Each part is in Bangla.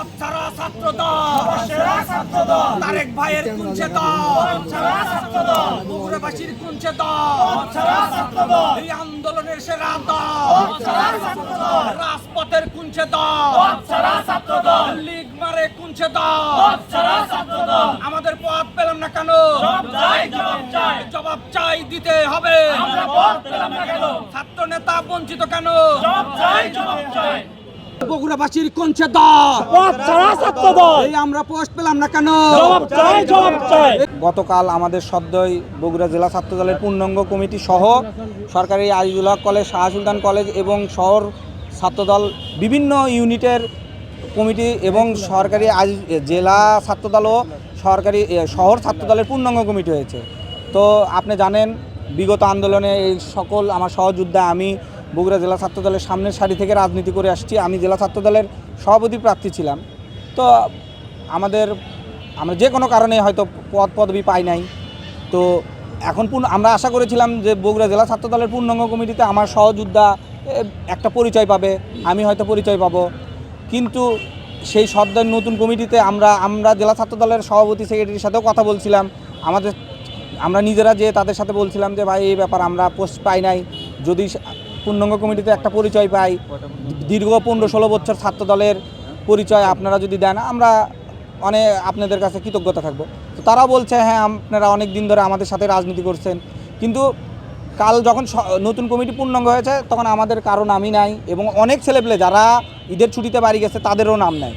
জবাব ছাড়া ছাত্র দল। তারেক ভাইয়ের কুঞ্চে দল। বগুড়াবাসীর কুঞ্চে দল। এই আন্দোলনের সেরা দল। রাজপথের কুঞ্চে দল। লীগ মারে কুঞ্চে দল। আমাদের পথ পেলাম না কেন? জবাব চাই। দিতে হবে। ছাত্র নেতা বঞ্চিত কেন? বগুড়াবাসীর কোনছে দল। এই আমরা পোস্ট পেলাম না কেন? গতকাল আমাদের সদ্যই বগুড়া জেলা ছাত্র দলের পূর্ণাঙ্গ কমিটি সহ সরকারি আজিজুল হক কলেজ শাহ সুলতান কলেজ এবং শহর ছাত্রদল বিভিন্ন ইউনিটের কমিটি এবং সরকারি আজি- জেলা ছাত্রদল ও সরকারি শহর ছাত্রদলের পূর্ণাঙ্গ কমিটি হয়েছে। তো আপনি জানেন বিগত আন্দোলনে এই সকল আমার সহযোদ্ধা আমি বগুড়া জেলা ছাত্রদলের সামনের সারি থেকে রাজনীতি করে আসছি। আমি জেলা ছাত্রদলের সভাপতি প্রার্থী ছিলাম। তো আমাদের, আমরা যে কোনো কারণে হয়তো পদ পদবি পাই নাই। তো এখন পূর্ণ, আমরা আশা করেছিলাম যে বগুড়া জেলা ছাত্র দলের পূর্ণাঙ্গ কমিটিতে আমার সহযোদ্ধা একটা পরিচয় পাবে, আমি হয়তো পরিচয় পাবো। কিন্তু সেই সদ্যের নতুন কমিটিতে আমরা আমরা জেলা ছাত্র দলের সভাপতি সেক্রেটারির সাথেও কথা বলছিলাম। আমাদের, আমরা নিজেরা যে তাদের সাথে বলছিলাম যে, ভাই, এই ব্যাপার আমরা পোস্ট পাই নাই। যদি পূর্ণাঙ্গ কমিটিতে একটা পরিচয় পাই। দীর্ঘ পনেরো ষোলো বছর ছাত্র দলের পরিচয় আপনারা যদি দেন, আমরা অনেক আপনাদের কাছে কৃতজ্ঞতা থাকব। তো তারা বলছে হ্যাঁ আপনারা অনেক দিন ধরে আমাদের সাথে রাজনীতি করছেন। কিন্তু কাল যখন নতুন কমিটি পূর্ণাঙ্গ হয়েছে, তখন আমাদের কারও নামই নাই এবং অনেক ছেলেপেলে যারা ঈদের ছুটিতে বাড়ি গেছে, তাদেরও নাম নাই।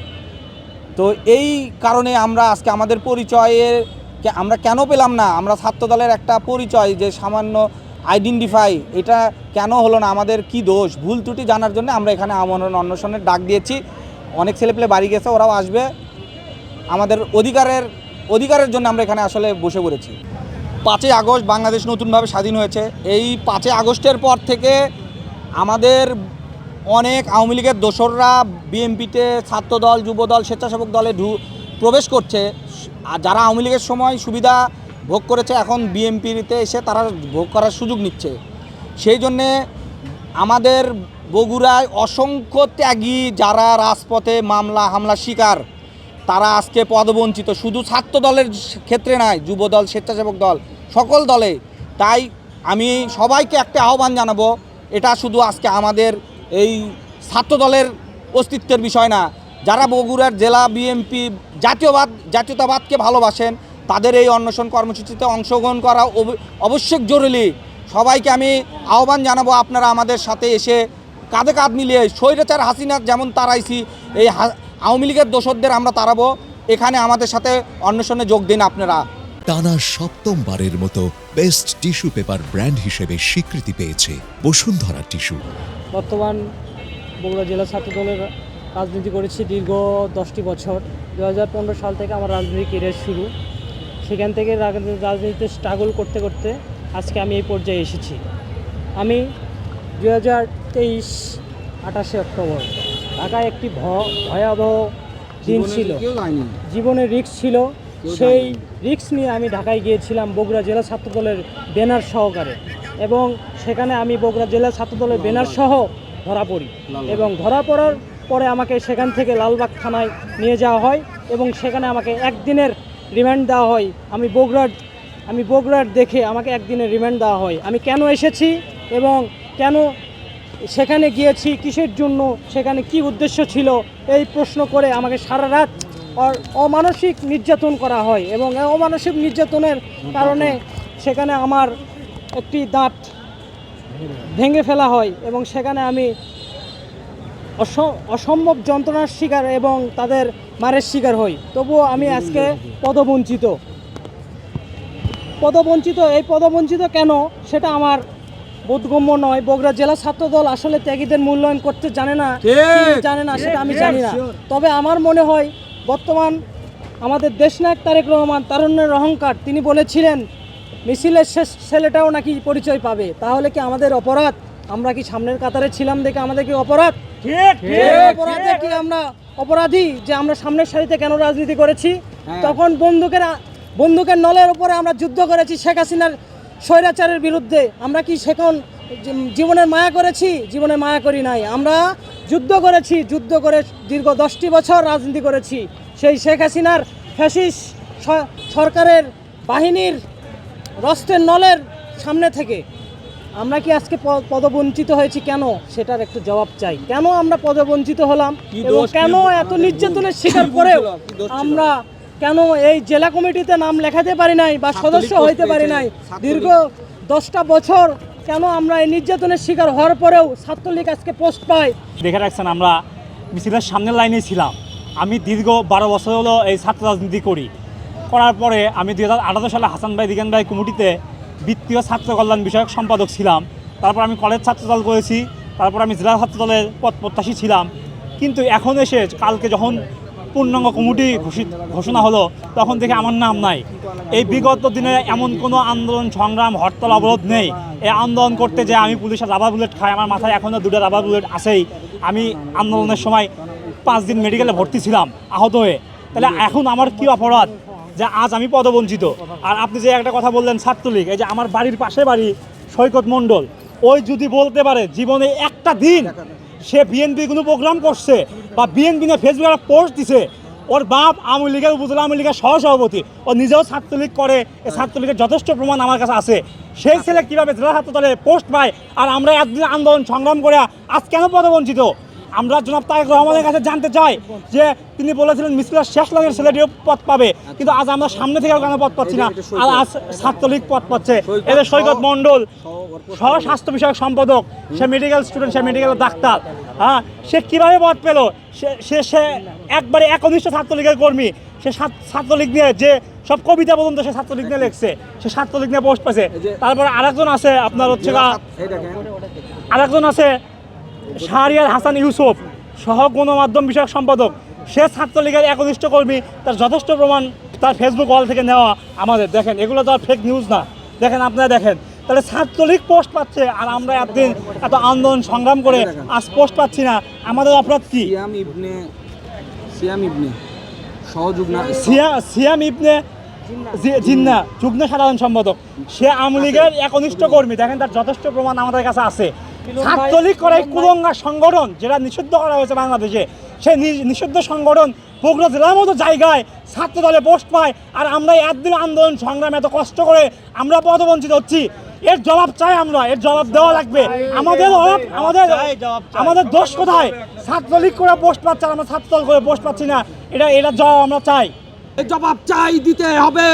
তো এই কারণে আমরা আজকে আমাদের পরিচয়ে কে- আমরা কেন পেলাম না? আমরা ছাত্র দলের একটা পরিচয় যে সামান্য আইডেন্টিফাই এটা কেন হলো না, আমাদের কি দোষ? ভুল ত্রুটি জানার জন্য আমরা এখানে আমরণ অন্বেষণের ডাক দিয়েছি। অনেক ছেলেপেলে বাড়ি গেছে, ওরাও আসবে। আমাদের অধিকারের অধিকারের জন্য আমরা এখানে আসলে বসে পড়েছি। পাঁচই আগস্ট বাংলাদেশ নতুনভাবে স্বাধীন হয়েছে। এই পাঁচই আগস্টের পর থেকে আমাদের অনেক আওয়ামী লীগের দোসররা বিএনপিতে ছাত্রদল, যুবদল, স্বেচ্ছাসেবক দলে ঢু, প্রবেশ করছে। আর যারা আওয়ামী লীগের সময় সুবিধা ভোগ করেছে, এখন বিএনপিতে এসে তারা ভোগ করার সুযোগ নিচ্ছে। সেই জন্যে আমাদের বগুড়ায় অসংখ্য ত্যাগী যারা রাজপথে মামলা হামলা শিকার, তারা আজকে পদবঞ্চিত। শুধু ছাত্র দলের ক্ষেত্রে নয় যুব দল স্বেচ্ছাসেবক দল, সকল দলে। তাই আমি সবাইকে একটা আহ্বান জানাব, এটা শুধু আজকে আমাদের এই ছাত্র দলের অস্তিত্বের বিষয় না, যারা বগুড়ার জেলা বিএমপি জাতীয়বাদ, জাতীয়তাবাদকে ভালোবাসেন তাদের এই অন্বেষণ কর্মসূচিতে অংশগ্রহণ করা অব- অবশ্যই জরুরি। সবাইকে আমি আহ্বান জানাব আপনারা আমাদের সাথে এসে কাঁধে কাঁধ মিলিয়ে স্বৈরাচার হাসিনা যেমন তারাইছি এই হা- আওয়ামী লীগের দোসরদের আমরা তাড়াবো। এখানে আমাদের সাথে অন্বেষণে যোগ দিন আপনারা। টানা সপ্তমবারের মতো বেস্ট টিস্যু পেপার ব্র্যান্ড হিসেবে স্বীকৃতি পেয়েছে বসুন্ধরা টিস্যু। বর্তমান বগুড়া জেলা ছাত্র দলের রাজনীতি করেছি দীর্ঘ দশটি বছর। দু হাজার পনেরো সাল থেকে আমার রাজনীতি কেরিয়ার শুরু। সেখান থেকে রাজনীতিতে স্ট্রাগল করতে করতে আজকে আমি এই পর্যায়ে এসেছি। আমি দু হাজার তেইশ আঠাশে অক্টোবর ঢাকায় একটি ভ- ভয়াবহ দিন ছিল। জীবনের রিক্স ছিল। সেই রিস্ক নিয়ে আমি ঢাকায় গিয়েছিলাম বগুড়া জেলা ছাত্রদলের ব্যানার সহকারে এবং সেখানে আমি বগুড়া জেলা ছাত্রদলের ব্যানার সহ ধরা পড়ি এবং ধরা পড়ার পরে আমাকে সেখান থেকে লালবাগ থানায় নিয়ে যাওয়া হয় এবং সেখানে আমাকে একদিনের রিমান্ড দেওয়া হয়, আমি বগুড়ার আমি বগুড়ার দেখে আমাকে একদিনের রিমান্ড দেওয়া হয়। আমি কেন এসেছি এবং কেন সেখানে গিয়েছি, কিসের জন্য, সেখানে কি উদ্দেশ্য ছিল, এই প্রশ্ন করে আমাকে সারা রাত অমানসিক নির্যাতন করা হয় এবং অমানসিক নির্যাতনের কারণে সেখানে আমার একটি দাঁত ভেঙে ফেলা হয় এবং সেখানে আমি অসম্ভব যন্ত্রণার শিকার এবং তাদের মারের শিকার হই। তবুও আমি আজকে পদবঞ্চিত। পদবঞ্চিত এই পদবঞ্চিত কেন? সেটা আমার বোধগম্য নয়। বগুড়া জেলা ছাত্র দল আসলে ত্যাগীদের মূল্যায়ন করতে জানে না জানে না সেটা আমি জানি না। তবে আমার মনে হয় বর্তমান আমাদের দেশনায়ক তারেক রহমান তারুণ্যের অহংকার তিনি বলেছিলেন মিছিলের শেষ ছেলেটাও নাকি পরিচয় পাবে। তাহলে কি আমাদের অপরাধ? আমরা কি সামনের কাতারে ছিলাম দেখে আমাদের কি অপরাধ? অপরাধে কি আমরা অপরাধী যে আমরা সামনের সারিতে কেন রাজনীতি করেছি? তখন বন্দুকের বন্দুকের নলের উপরে আমরা যুদ্ধ করেছি শেখ হাসিনার স্বৈরাচারের বিরুদ্ধে। আমরা কি সেখন জীবনের মায়া করেছি? জীবনে মায়া করি নাই। আমরা যুদ্ধ করেছি যুদ্ধ করে দীর্ঘ দশটি বছর রাজনীতি করেছি। সেই শেখ হাসিনার ফ্যাসিস সরকারের বাহিনীর রস্তের নলের সামনে থেকে আমরা কি আজকে প- পদবঞ্চিত হয়েছি কেন? সেটার একটু জবাব চাই। কেন আমরা পদবঞ্চিত হলাম? এবং কেন এত নির্যাতনের শিকার করেও ছিল? আমরা কেন এই জেলা কমিটিতে নাম লেখাতে পারি নাই বা সদস্য হইতে পারি নাই? দীর্ঘ দশটা বছর কেন আমরা এই নির্যাতনের শিকার হওয়ার পরেও ছাত্রলীগ আজকে পোস্ট পাই দেখে রাখছেন আমরা মিছিলের সামনের লাইনে ছিলাম। আমি দীর্ঘ বারো বছর হলো এই ছাত্র রাজনীতি করি। করার পরে আমি দুই হাজার আঠারো সালে হাসান ভাই দিগান ভাই কমিটিতে বৃত্তীয় ছাত্র কল্যাণ বিষয়ক সম্পাদক ছিলাম। তারপর আমি কলেজ ছাত্রদল করেছি, তারপর আমি জেলা ছাত্রদলের পদ প্রত্যাশী ছিলাম। কিন্তু এখন এসে কালকে যখন পূর্ণাঙ্গ কমিটি ঘোষিত, ঘোষণা হলো, তখন থেকে আমার নাম নাই। এই বিগত দিনে এমন কোনো আন্দোলন, সংগ্রাম, হরতাল, অবরোধ নেই। এই আন্দোলন করতে যে আমি পুলিশের রাবার বুলেট খাই, আমার মাথায় এখনও দুটো রাবার বুলেট আছেই। আমি আন্দোলনের সময় পাঁচ দিন মেডিকেলে ভর্তি ছিলাম, আহত হয়ে। তাহলে এখন আমার কি অপরাধ? যে আজ আমি পদবঞ্চিত। আর আপনি যে একটা কথা বললেন ছাত্রলীগ, এই যে আমার বাড়ির পাশে বাড়ি সৈকত মণ্ডল, ওই যদি বলতে পারে জীবনে একটা দিন সে বিএনপি কোনো প্রোগ্রাম করছে বা বিএনপি নিয়ে ফেসবুকে একটা পোস্ট দিছে, ওর বাপ আওয়ামী লীগের উপজেলা আওয়ামী লীগের সহসভাপতি, ও নিজেও ছাত্রলীগ করে এই ছাত্রলীগের যথেষ্ট প্রমাণ আমার কাছে আছে। সেই ছেলে কীভাবে জেলা ছাত্র দলে পোস্ট পায়, আর আমরা একদিন আন্দোলন সংগ্রাম করে আজ কেন পদবঞ্চিত? আমরা জনাব তারেক রহমানের কাছে জানতে চাই যে তিনি বলেছিলেন মিসকিলার শেষ লগের ছেলেটিও পদ পাবে। কিন্তু আজ আমরা সামনে থেকেও কেন পদ পাচ্ছি না। আর আজ ছাত্রলীগ পদ পাচ্ছে। এদের সৈকত মণ্ডল সহ স্বাস্থ্য বিষয়ক সম্পাদক সে মেডিকেল স্টুডেন্ট সে মেডিকেল ডাক্তার। হ্যাঁ সে কীভাবে পদ পেল? সে সে একবারে একনিষ্ঠ ছাত্রলীগের কর্মী। সে ছাত্রলীগ নিয়ে যে সব কবিতা পর্যন্ত সে ছাত্রলীগ নিয়ে লিখছে। সে ছাত্রলীগ নিয়ে পোস্ট পাইছে। তারপরে আরেকজন আছে আপনার হচ্ছে আরেকজন আছে শাহরিয়ার হাসান ইউসুফ সহ গণমাধ্যম বিষয়ক সম্পাদক সে ছাত্রলীগের একনিষ্ঠ কর্মী তার যথেষ্ট প্রমাণ তার ফেসবুক ওয়াল থেকে নেওয়া আমাদের। দেখেন এগুলো তো আর ফেক নিউজ না। দেখেন আপনারা দেখেন। তাহলে ছাত্রলীগ পোস্ট পাচ্ছে আর আমরা একদিন এত আন্দোলন সংগ্রাম করে আজ পোস্ট পাচ্ছি না। আমাদের অপরাধ কি? সিয়াম ইবনে সিয়াম ইবনে সহযোগ না সিয়া সিয়াম ইবনে জিন্না যুগ্ম সাধারণ সম্পাদক। সে আওয়ামী লীগের একনিষ্ঠ কর্মী। দেখেন তার যথেষ্ট প্রমাণ আমাদের কাছে আছে। ছাত্রলীগ করে এই কুলঙ্গা সংগঠন যেটা নিষিদ্ধ করা হয়েছে বাংলাদেশে সেই নিষিদ্ধ সংগঠন বগুড়া জেলার মতো জায়গায় ছাত্র দলে পোস্ট পায় আর আমরা একদিন আন্দোলন সংগ্রাম এত কষ্ট করে আমরা পদবঞ্চিত হচ্ছি। এর জবাব চাই আমরা এর জবাব দেওয়া লাগবে। আমাদের অভাব- আমাদের আমাদের দোষ কোথায়? ছাত্রলীগ করে পোস্ট পাচ্ছে আর আমরা ছাত্রদল করে পোস্ট পাচ্ছি না। এটা এটার জবাব আমরা চাই। জবাব চাই দিতে হবে।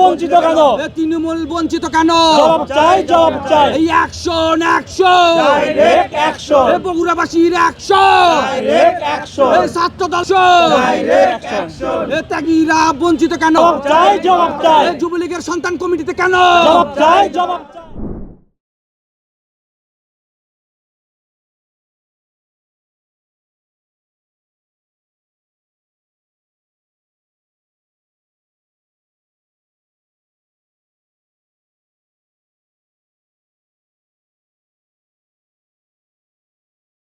বঞ্চিত কেন? তৃণমূল বঞ্চিত কেন? জবাব চাই জবাব চাই। এই অ্যাকশন অ্যাকশন ডাইরেক্ট অ্যাকশন এ বগুড়াবাসীর অ্যাকশন ডাইরেক্ট অ্যাকশন এ ছাত্র দর্শন ডাইরেক্ট অ্যাকশন এ ত্যাগীরা বঞ্চিত কেন? জবাব চাই জবাব চাই। যুবলীগের সন্তান কমিটিতে কেন? জবাব চাই জবাব চাই